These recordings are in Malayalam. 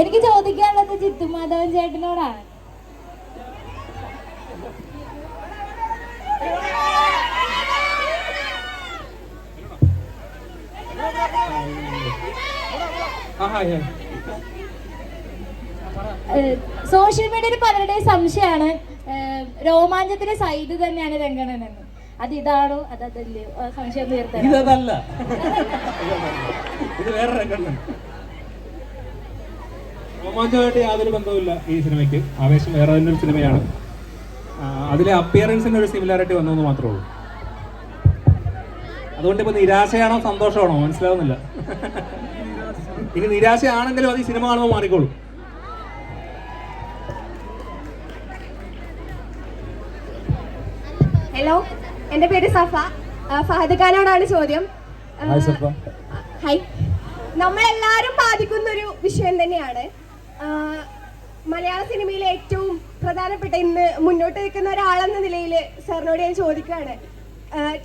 എനിക്ക് ചോദിക്കാനുള്ളത് ചിത്തു മാധവൻ ചേട്ടനോടാണ്. സോഷ്യൽ മീഡിയയിൽ പലരുടെയും സംശയമാണ്. രോമാഞ്ചത്തിന്റെ സൈഡ് തന്നെയാണ് രംഗണൻ എന്ന്. അത് ഇതാണോ അത് അതല്ലേ സംശയം തീർത്തല്ല ഇത് വേറെ രോമാഞ്ചമായിട്ട് യാതൊരു ബന്ധവുമില്ല ഈ സിനിമയ്ക്ക്. ആവേശം വേറെ തന്നെ ഒരു സിനിമയാണ്. അതിലെ അപ്പിയറൻസിന് ഒരു സിമിലാരിറ്റി വന്നെന്ന് മാത്രമേ ഉള്ളൂ. അതുകൊണ്ട് ഇപ്പൊ നിരാശയാണോ സന്തോഷമാണോ മനസ്സിലാവുന്നില്ല. ഇനി നിരാശയാണെങ്കിലും അത് ഈ സിനിമ കാണുമ്പോൾ മാറിക്കോളും. ഹലോ എന്റെ പേര് സഫ. ഫഹദ് ഖാനോടാണ് ചോദ്യം. ഹായ് നമ്മളെല്ലാരും ബാധിക്കുന്ന ഒരു വിഷയം തന്നെയാണ്. മലയാള സിനിമയിലെ ഏറ്റവും പ്രധാനപ്പെട്ട ഇന്ന് മുന്നോട്ട് നിൽക്കുന്ന ഒരാളെന്ന നിലയിൽ സാറിനോട് ഞാൻ ചോദിക്കുകയാണ്.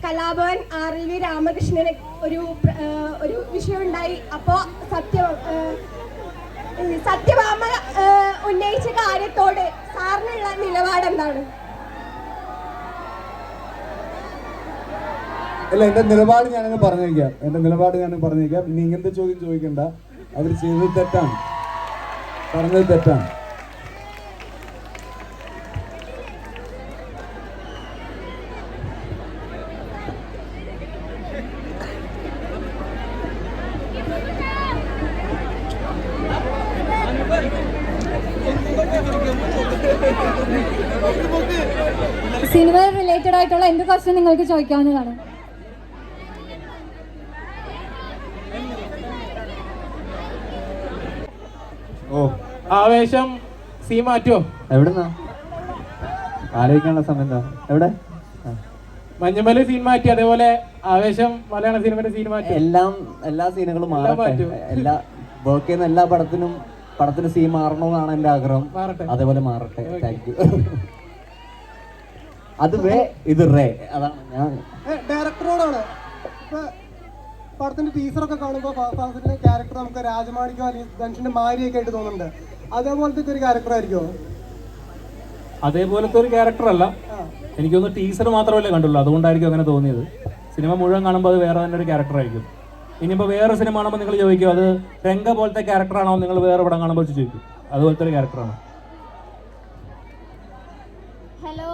കലാഭവൻ ആർ എൽ വി രാമകൃഷ്ണന് ഒരു ഒരു വിഷയം ഉണ്ടായി അപ്പോൾ സത്യ സത്യഭാമ ഉന്നയിച്ച കാര്യത്തോട് സാറിനുള്ള നിലപാട് എന്താണ് അല്ല എന്റെ നിലപാട് ഞാനങ്ങ് പറഞ്ഞേക്കാം. എന്റെ നിലപാട് ഞാൻ പറഞ്ഞേക്കാം. ഇനി ഇങ്ങനത്തെ ചോദ്യം ചോദിക്കണ്ട. അവർ ചെയ്തത് തെറ്റാണ്. പറഞ്ഞത് തെറ്റാണ്. സിനിമ റിലേറ്റഡ് ആയിട്ടുള്ള എന്ത് ക്വസ്റ്റ്യൻ നിങ്ങൾക്ക് ചോദിക്കാവുന്നതാണ്? ഓ ആവേശം സീ മാറ്റോ എവിടെന്നാ? ആലോചിക്കാനുള്ള സമയം എവിടെ? മഞ്ഞുമല സീൻ മാറ്റി അതേപോലെ ആവേശം മലയാള സിനിമയുടെ സീൻ മാറ്റി. എല്ലാം എല്ലാ സീനുകളും മാറട്ടെ. മാറ്റും. എല്ലാ വർക്ക് ചെയ്യുന്ന എല്ലാ പടത്തിനും പടത്തിന് സീൻ മാറണമെന്നാണ് എന്റെ ആഗ്രഹം. മാറട്ടെ. അതേപോലെ മാറട്ടെ. താങ്ക് യു അത് വേ ഇത് റേ. അതാണ് ഞാൻ. ഡയറക്ടറോടാണ്. പടത്തിന്റെ ടീച്ചറൊക്കെ കാണുമ്പോൾ ക്യാരക്ടർ നമുക്ക് രാജമാണിക്കോ അല്ലെങ്കിൽ ധനുഷിന്റെ മാരിയൊക്കെ ആയിട്ട് തോന്നുന്നുണ്ട്. അതേപോലത്തെ ഒരു ക്യാരക്ടർ ആയിരിക്കുമോ അതേപോലത്തെ ഒരു ക്യാരക്ടർ അല്ല. എനിക്കൊന്ന് ടീസർ മാത്രമല്ലേ കണ്ടുള്ളൂ. അതുകൊണ്ടായിരിക്കും അങ്ങനെ തോന്നിയത്. സിനിമ മുഴുവൻ കാണുമ്പോൾ അത് വേറെ തന്നെ ഒരു ക്യാരക്ടർ ആയിരിക്കും. ഇനിയിപ്പോൾ വേറെ സിനിമ കാണുമ്പോൾ നിങ്ങൾ ചോദിക്കും അത് രംഗ പോലത്തെ ക്യാരക്ടറാണോ നിങ്ങൾ വേറെ പടം കാണുമ്പോൾ ചോദിക്കും. അതുപോലത്തെ ഒരു ക്യാരക്ടറാണ് ഹലോ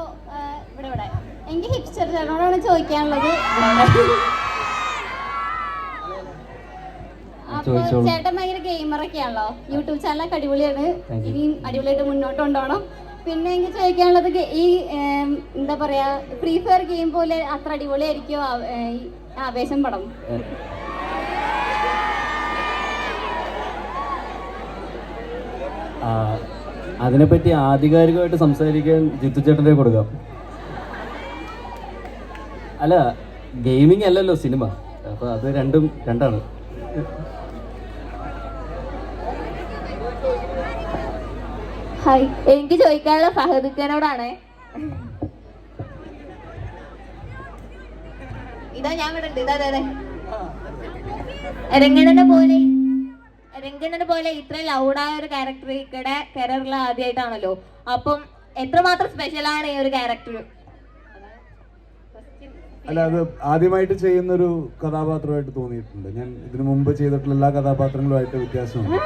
ഇവിടെ ഇവിടെ. എനിക്ക് ഹിപ്സ്റ്റർ ചേട്ടനോടാണ് ചോദിക്കാനുള്ളത്. അപ്പൊ ചേട്ടൻ ഭയങ്കര ഗെയിമറൊക്കെ ആണല്ലോ. യൂട്യൂബ് ചാനലൊക്കെ അടിപൊളിയാണ്. ഇനിയും അടിപൊളിയായിട്ട് മുന്നോട്ട് കൊണ്ടുപോകണം. പിന്നെ എനിക്ക് ചോദിക്കാനുള്ളത് ഈ എന്താ പറയാ ഫ്രീ ഫയർ ഗെയിം പോലെ അത്ര അടിപൊളിയായിരിക്കും ആവേശം പടം. അതിനെപ്പറ്റി ആധികാരികമായിട്ട് സംസാരിക്കാൻ ജിത്തു ചേട്ടനെ കൊടുക്കാം. അല്ല ഗെയിമിംഗ് അല്ലല്ലോ സിനിമ. അപ്പൊ അത് രണ്ടും രണ്ടാണ്. ഹായ്. എനിക്ക് ചോദിക്കാനുള്ള ഫഹദിക്കനോടാണ് ഇതാ ഞാൻ ഇവിടെ ഉണ്ട്. ഇതാ അതെ രംഗണനെ പോലെ രംഗണനെ പോലെ ഇത്ര ലൗഡായ ഒരു ക്യാരക്ടർ ഇവിടെ കരിയറിൽ ആദ്യമായിട്ടാണല്ലോ അപ്പം എത്രമാത്രം സ്പെഷ്യൽ ആണ് ഈ ഒരു ക്യാരക്ടർ അല്ല അത് ആദ്യമായിട്ട് ചെയ്യുന്ന ഒരു കഥാപാത്രമായിട്ട് തോന്നിയിട്ടുണ്ട്. ഞാൻ ഇതിനു മുമ്പ് ചെയ്തിട്ടുള്ള എല്ലാ കഥാപാത്രങ്ങളുമായിട്ട് വ്യത്യാസമുണ്ട്.